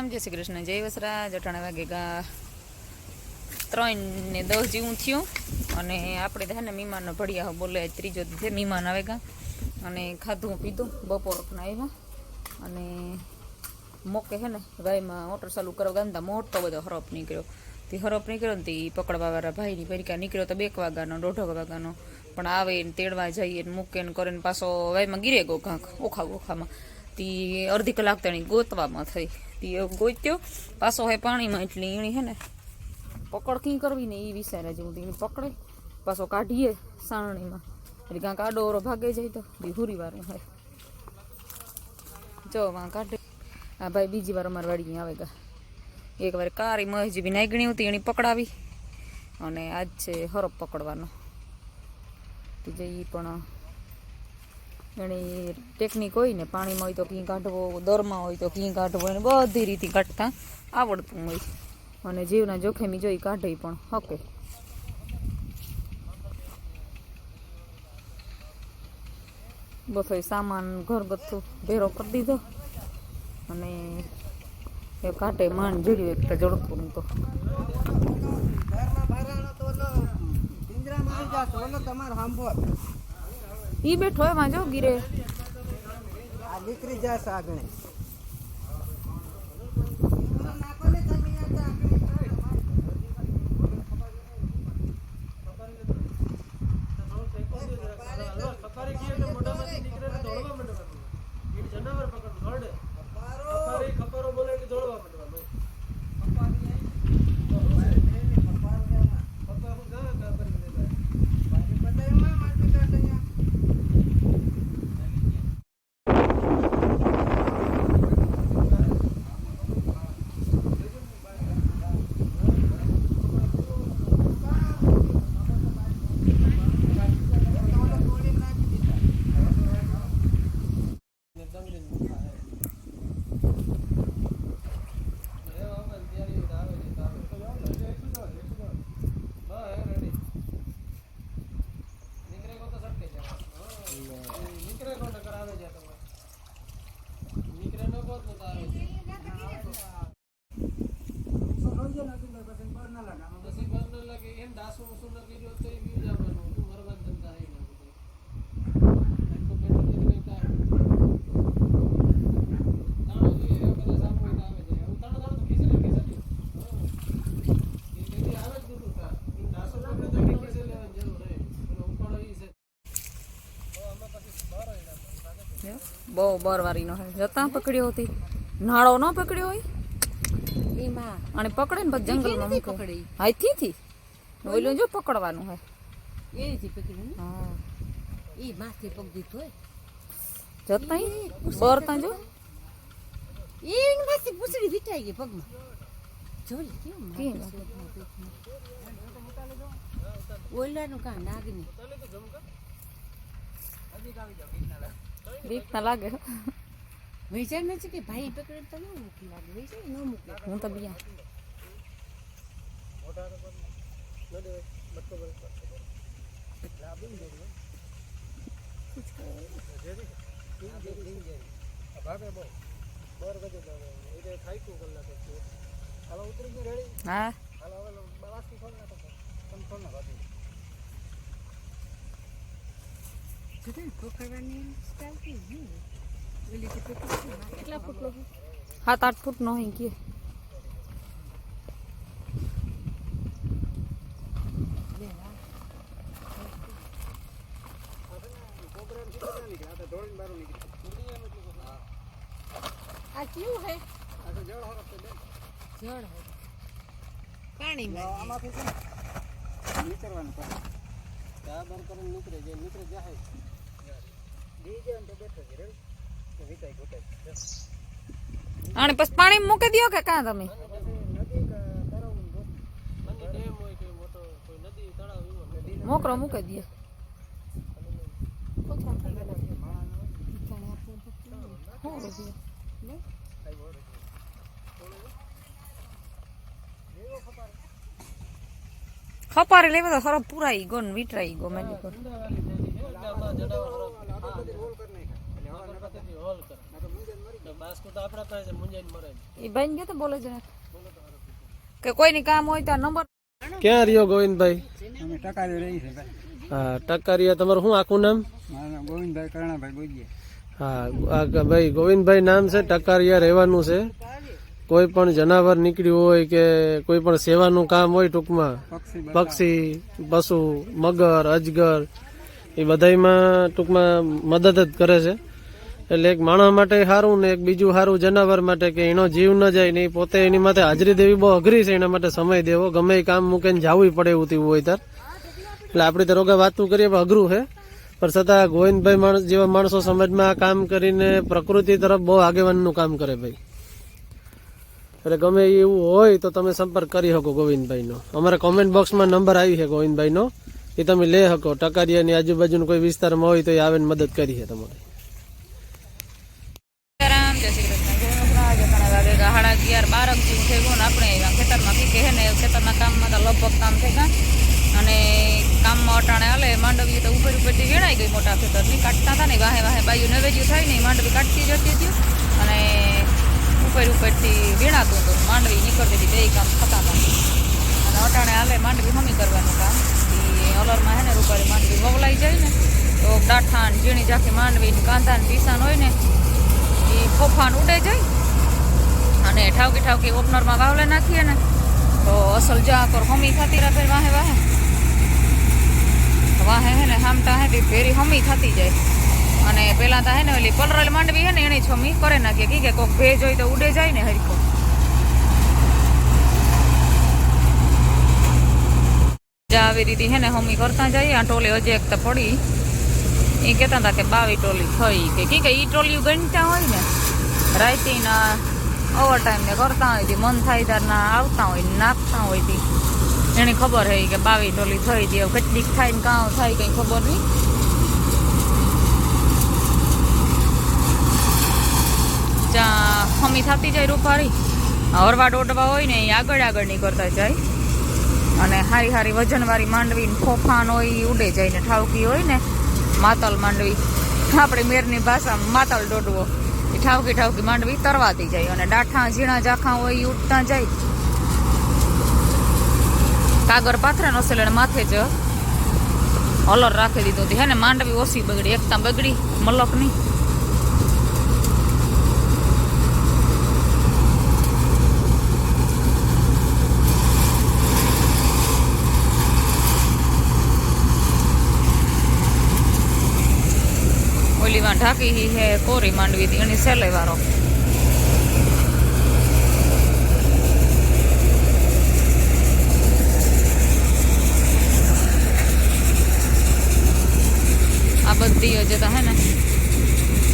રામ જય શ્રી કૃષ્ણ, જય વસરા જટાણા વાગે ગા ત્રણ ને દસ જેવું થયું. અને આપણે હે ને મીમાનનો ભડિયા બોલે, ત્રીજો છે મીમાન આવે ગા. અને ખાધું, પીધું બપોરના આવ્યા. અને મોકે હે ને ભાઈમાં મોટર ચાલુ કરવા ગાંધા મોટો બધો હરફ નીકળ્યો. તે હરફ નીકળ્યો ને તે પકડવા વાળા ભાઈની ભરીકા નીકળ્યો તો બે વાગાનો, દોઢ વાગ્યાનો પણ આવે ને તેડવા જઈએ ને મૂકે ને કરે ને પાછો વાયમાં ગીરે ગો કાંક ઓખા ઓખામાં તી અડધી કલાક તેની ગોતવામાં થઈ. તી ગોત્યો. પાછો હે પાણીમાં એટલી એણી હે ને. પકડ કી કરવી ને એ વિચારે જેવું તી પકડે, પાછો કાઢીએ સારણીમાં. એટલે કાંક આડો ઓરો ભાગે જાય તો બી હુરી વાર હોય જો, વાં કાઢે. આ ભાઈ બીજી વાર અમારી વાડી આવે ગા. એક વાર કારી મહેજી બી નાગણી હતી, એની પકડાવી. અને આજ છે હરફ પકડવાનો. તે જઈ પણ એની ટેકનિક હોય ને, પાણીમાં હોય તો ઘી કાઢવો દરમાં હોય તો ઘી કાઢવો એને બધી રીતે કાઢતા આવડતું હોય અને જીવના જોખમી જોઈ કાઢે પણ હકે બધો સામાન ઘરગથ્થુ ભેરો કરી દીધો. અને એ કાંટે માન જડ્યું એક તો જડતું તો તમારો સાંભળ ઈ બેઠો એમાં વાંજો ગીરે. આ દીકરી જશે આગળ બહુ બરવારીનો હોય જતા પકડ્યો હતી. નાળો ન પકડ્યો હોય? એમાં. અને પકડે ને પછી જંગલમાં નથી પકડી. હાથથી થી ઓલું જો પકડવાનું હોય. એ પકડ્યું હા. એ માથે પગ દીધો હોય. જતા બરતા જો? એ માથે પૂછડી વીટાઈ ગઈ પગમાં. જો લે કેમ? ઓલાનું કાં નાગની. બીક ના લાગે વૈચાર નથી કે ભાઈ પકડે તો ન મૂકી લાગે વૈચાર ન મૂકે હું તો બિયા હા જોકે પકડવાની સ્ટાઇલ કેવી છે? ઓલી જે પકડી છે, કેટલા ફૂટ લો સાત આઠ ફૂટ નો હોય કે આ કેવું હે જળ હે પાણીમાં આમાંથી છે ને નીકળવાનું પડે ચા બંધ કરીને નીકળે જે નીકળે જાય અને પછી પાણી મૂકી દો કે કાં તમે? મોકરો મૂકી દે ખપારે લેવા તો ખરો પુરાઈ ગો ને વિટરાઈ ગો મેં બાસ્કુ તો આપણા પાસે મુંજાઈને મરે એ ભાઈ ને તો બોલે છે કે કોઈની કામ હોય તો નંબર ક્યાં રહ્યો ગોવિંદભાઈ? અમે ટકાવી રહી છે હા ટકારીયા તમારું શું આખું નામ? મારું નામ ગોવિંદભાઈ કરણાભાઈ બોલીએ હા આ ભાઈ ગોવિંદભાઈ નામ છે ટકારિયા રહેવાનું છે. કોઈ પણ જનાવર નીકળ્યું હોય કે કોઈ પણ સેવાનું કામ હોય ટૂંકમાં પક્ષી પક્ષી પશુ મગર અજગર એ બધાયમાં ટૂંકમાં મદદ જ કરે છે. એટલે એક માણસ માટે સારું ને એક બીજું સારું જનાવર માટે કે એનો જીવ ન જાય ને પોતે એની માટે હાજરી દેવી બહુ અઘરી છે, એના માટે સમય દેવો. ગમે એ કામ મૂકીને જવું પડે એવું તેવું હોય તાર. એટલે આપણે તો રોગા વાતું કરીએ પણ અઘરું છે. પણ છતાં ગોવિંદભાઈ માણસ જેવા માણસો સમાજમાં કામ કરીને પ્રકૃતિ તરફ બહુ આગેવાનનું કામ કરે ભાઈ. એટલે ગમે એવું હોય તો તમે સંપર્ક કરી શકો ગોવિંદભાઈનો. અમારા કોમેન્ટ બોક્સમાં નંબર આવી છે ગોવિંદભાઈનો. એ તમે લઈ શકો. ટકારિયાની આજુબાજુનો કોઈ વિસ્તારમાં હોય તો એ આવીને મદદ કરી છે તમારી રામ જય શ્રી કૃષ્ણ જય મહારાજ ઘણા વાગે ગા સાડા અગિયાર બાર જેવું થઈ ગયું ને આપણે એવા ખેતરમાં કી કહે ને, ખેતરના કામમાં તો લગભગ કામ થઈ ગયા અને કામમાં અટાણે હાલે માંડવી તો ઉપર ઉપરથી વીણાઈ ગઈ મોટા ખેતરની કાઢતા હતા ને, વાહે વાહે બાયું નવેજ્યું થાય ને, માંડવી કાઢતી જતી હતી. અને ઉપર ઉપરથી વીણાતું હતું, માંડવી નીકળતી હતી, બે કામ થતા હતા. અને અટાણે હાલે, માંડવી હમી કરવાનું કામ. એ અલરમાં હે ને રૂપારી માંડવી વવલાઈ જાય ને, તો ડાઠાન ઝીણી ઝાંખી માંડવી ને કાંદા ને પીસાન હોય ને એ ફોફાન ઉડે જાય. અને ઠાવકી ઠાવકી ઓપનરમાં વાવલે નાખીએ ને તો અસલ જા કર હમી થતી રહે વાહે વાહે. વાહે હે ને હામટા હે ભેરી હમી થતી જાય. અને પેલા તો હે ને, ઓલી પલરલ માંડવી હે ને, એની છમી કરે નાખીએ કી કે કોક ભેજ હોય તો ઉડે જાય ને હરકો જા આવી રીતે હે ને, હમી કરતા જઈએ આ ટોલી હજી એક તો પડી. એ કહેતા હતા કે બાવી ટોલી થઈ કે. કી કે ઈ ટોલી ગણતા હોય ને રાઈતીના ઓવર ટાઈમ ને કરતા હોય તી મન થાય તારના આવતા હોય ને નાખતા હોય તી એની ખબર હે કે બાવી ટોલી થઈ તી કેટલીક થાય ને કાં થાય કંઈ ખબર નહીં જ્યાં ખમી થતી જાય રૂપારી હરવા ડોડવા હોય ને એ આગળ આગળ નહીં કરતા જાય. અને હારી હારી વજનવાળી માંડવી ફોફાન હોય એ ઉડે જાય ને ઠાવકી હોય ને માતલ માંડવી. આપણે મેરની ભાષામાં માતલ દોડવો. એ ઠાવકી ઠાવકી માંડવી તરવાતી જાય અને ડાઠા ઝીણા ઝાખા હોય એ ઉઠતા જાય. કાગર પાથરા નસેલ એને માથે જ હલર રાખી દીધો હતી હે ને, માંડવી ઓછી બગડી, એકતા બગડી મલકની ઢાંકી હી હે, કોરી માંડવી હતી, એની સેલે વાળો આ બધી હજે તો હે ને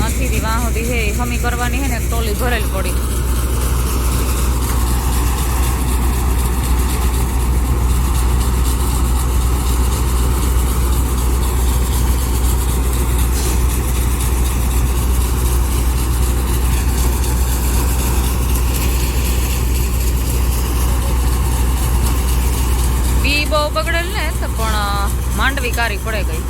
આથી વાહ સુધી હે હમી કરવાની હે ને ટોલી ભરેલ પડી બી બહુ બગડેલ ને તો પણ માંડવી કારી પડે ગઈ.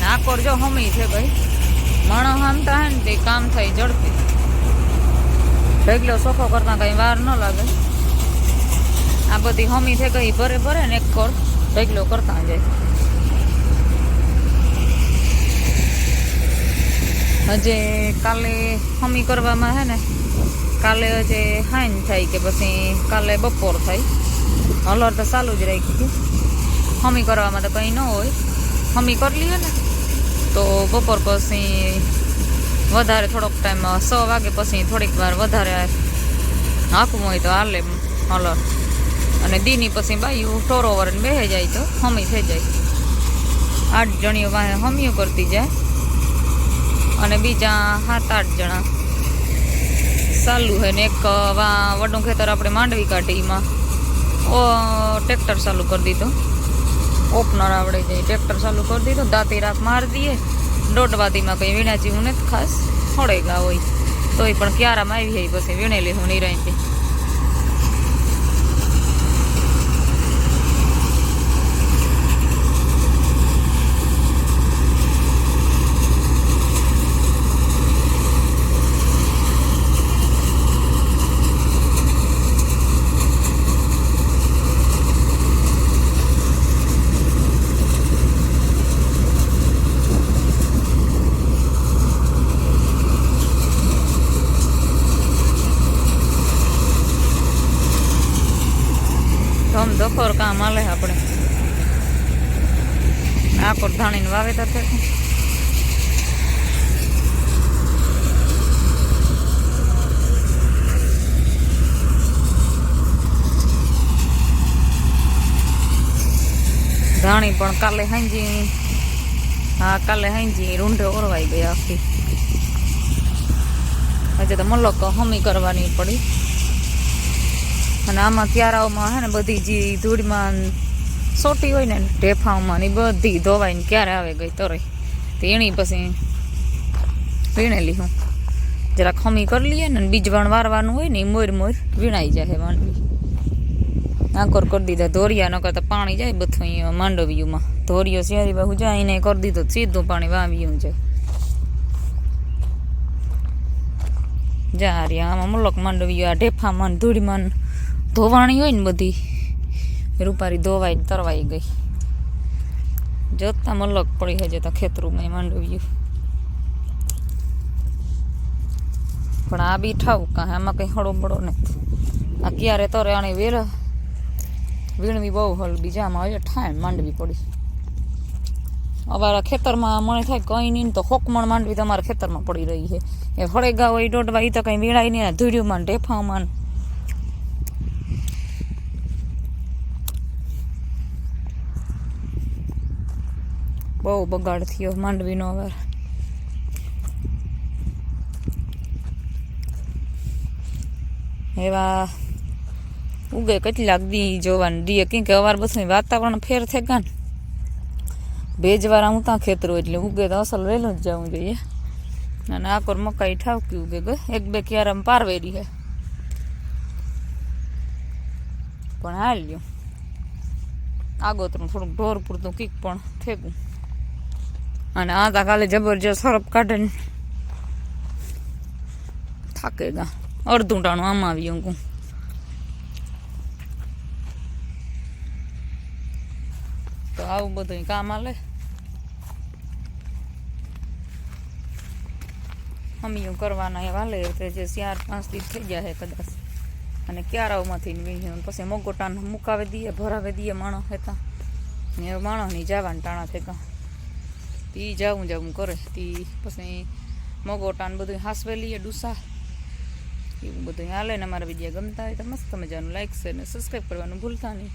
નાકોર જો હમી છે ભાઈ. મણો હમતા હે ને તે કામ થાય ઝડપી. ઢગલો સોફો કરતા કઈ વાર ન લાગે. આ બધી હમી છે ગઈ ભરે ભરે ને એક કોર ઢગલો કરતા જાય. હજે કાલે હમી કરવામાં હે ને, કાલે હજે હાઈન થાય કે પછી કાલે બપોર થાય. હલર તો ચાલુ જ રાખી હતી. હમી કરવામાં તો કંઈ ન હોય. હમી કરી લઈએ ને, તો બપોર પછી વધારે થોડોક ટાઈમ સો વાગે પછી થોડીક વાર વધારે હાંકવું હોય તો હાલે હલર અને દીની પછી બાયું ટોરો વરણ બેહી જાય તો હમી થઈ જાય. આઠ જણીઓ વાહે હમીઓ કરતી જાય. અને બીજા સાત, આઠ જણા. ચાલુ હોય ને એક વડનું વડું ખેતર આપણે માંડવી કાઢી એમાં. ટ્રેક્ટર ચાલુ કરી દીધો. ઓપનર આવડે જાય ટ્રેક્ટર ચાલુ કરી દીધો, દાંતી રાખ મારી દઈએ. દોઢવાદીમાં કંઈ વીણા જેવું નથી ખાસ. થોડે ગા હોય. તોય પણ ક્યારામાં આવી જાય પછી વીણેલી હું નિરાયથી બખોર કામ હાલે આપણે. આકોર ધાણીને વાવેતર થશે ધાણી પણ કાલે હાંજી. હા, કાલે હાંજી. રૂંઢે ઓરવાઈ ગઈ આખી. હજે તો મલક હમી કરવાની પડી. અને આમાં ક્યારાઓમાં હે ને બધી જે ધૂળમાં સોટી હોય ને ઢેફાઓમાં ને બધી ધોવાઈને ક્યારે આવે ગઈ તરે તો એની પછી વીણેલી હું. જરા ખમી કરી લઈએ ને બીજ વણ વારવાનું હોય ને એ મોર મોર વીણાઈ જાય માંડવી આંકોર કરી દીધા ધોરિયા ન કરતા પાણી જાય બધું અહીંયા માંડવીયુંમાં ધોરિયો શેરી બાહુ જાય, એને કરી દીધો સીધું પાણી વાવ્યું છે જા રે, આમાં મુલક માંડવીયું આ ઢેફામાં ધૂળીમાં ધોવાણી હોય ને બધી, રૂપારી ધોવાઈ તરવાઈ ગઈ. જોતા મલક પડી હજે તો ખેતરુંમાં માંડવ્યું. પણ આ બી ઠાવ કાં આમાં કંઈ હળો બળો નથી. આ ક્યારે તરે આણે વેર, વીણવી બહુ હલ, બીજામાં હજે ઠાય માંડવી પડી. અમારા ખેતરમાં મને થાય કંઈ નહીં તો હોકમણ માંડવી તમારા ખેતરમાં પડી રહી છે. એ ફળેગા હોય દોડવા એ તો કંઈ વીણાય નહીં ધૂર્યુંમાં ઢેફામાં બહુ બગાડ થયો માંડવીનો હવે એવા ઉગે કેટલાક દી જોવાનું દીએ કેમ કે અવાર બધું વાતાવરણ ફેર થઈ ગયા ને ભેજવાળા હું ત્યાં ખેતરો એટલે ઉગે તો અસલ વહેલું જ જવું જોઈએ. અને આકોર મકાઈ ઠાવકી ઉગે ગઈ એક બે ક્યારામાં પારવેરી હે. પણ હાલ્યું. આગોતરું થોડુંક ઢોર પૂરતું કીક પણ ફેંકું અને આ તા કાલે જબરજસ્ત હરપ કાઢે ને થાકે ગા અડધું ટાણું આમાં આવી ઊંઘું તો આવું બધું કામ આલે અમીયું કરવાના એ વાલે તે જે ચાર પાંચ દિવસ થઈ ગયા છે કદાચ અને ક્યારાઓમાંથી વીણ્યું પછી મોગોટાન મુકાવી દઈએ ભરાવી દઈએ માણસ હતા ને હવે માણસની જવાના ટાણા થઈ ગયા તી જાવું જાવું કરે તી પછી મોગોટાન બધું હાસવે લઈએ ડુસા. એવું બધું હાલે ને અમારા વીડિયો ગમતા હોય તો મસ્ત મજાનું લાઈક શેર ને સબસ્ક્રાઈબ કરવાનું ભૂલતા નહીં.